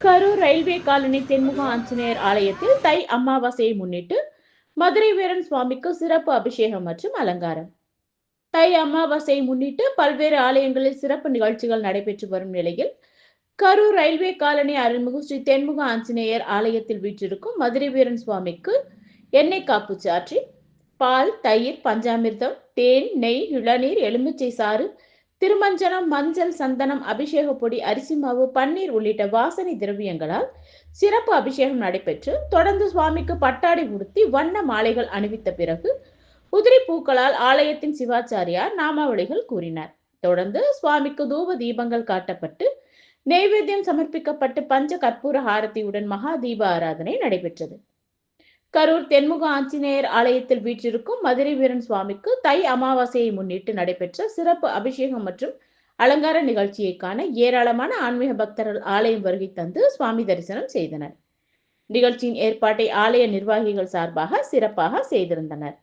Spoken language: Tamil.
கரூர் ரயில்வே காலனி தென்முக ஆஞ்சநேயர் ஆலயத்தில் தை அமாவாசையை முன்னிட்டு மதுரை வீரன் சுவாமிக்கு சிறப்பு அபிஷேகம் மற்றும் அலங்காரம். தை அமாவாசையை முன்னிட்டு பல்வேறு ஆலயங்களில் சிறப்பு நிகழ்ச்சிகள் நடைபெற்று வரும் நிலையில் கரூர் ரயில்வே காலனி அருள்மிகு ஸ்ரீ தென்முக ஆஞ்சநேயர் ஆலயத்தில் வீற்றிருக்கும் மதுரை வீரன் சுவாமிக்கு எண்ணெய் காப்பு சாற்றி பால் தயிர் பஞ்சாமிர்தம் தேன் நெய் இளநீர் எலுமிச்சை சாறு திருமஞ்சனம் மஞ்சள் சந்தனம் அபிஷேக பொடி அரிசி மாவு பன்னீர் உள்ளிட்ட வாசனை திரவியங்களால் சிறப்பு அபிஷேகம் நடைபெற்று தொடர்ந்து சுவாமிக்கு பட்டாடை உடுத்தி வண்ண மாலைகள் அணிவித்த பிறகு உதிரி பூக்களால் ஆலயத்தின் சிவாச்சாரியார் நாமாவளிகள் கூறினார். தொடர்ந்து சுவாமிக்கு தூப தீபங்கள் காட்டப்பட்டு நெய்வேத்தியம் சமர்ப்பிக்கப்பட்டு பஞ்ச கற்பூர ஆரத்தியுடன் மகா தீப ஆராதனை நடைபெற்றது. கரூர் தென்முக ஆஞ்சநேயர் ஆலயத்தில் வீற்றிருக்கும் மதுரை வீரன் சுவாமிக்கு தை அமாவாசையை முன்னிட்டு நடைபெற்ற சிறப்பு அபிஷேகம் மற்றும் அலங்கார நிகழ்ச்சியை காண ஏராளமான ஆன்மீக பக்தர்கள் ஆலயம் வருகை தந்து சுவாமி தரிசனம் செய்தனர். நிகழ்ச்சியின் ஏற்பாட்டை ஆலய நிர்வாகிகள் சார்பாக சிறப்பாக செய்திருந்தனர்.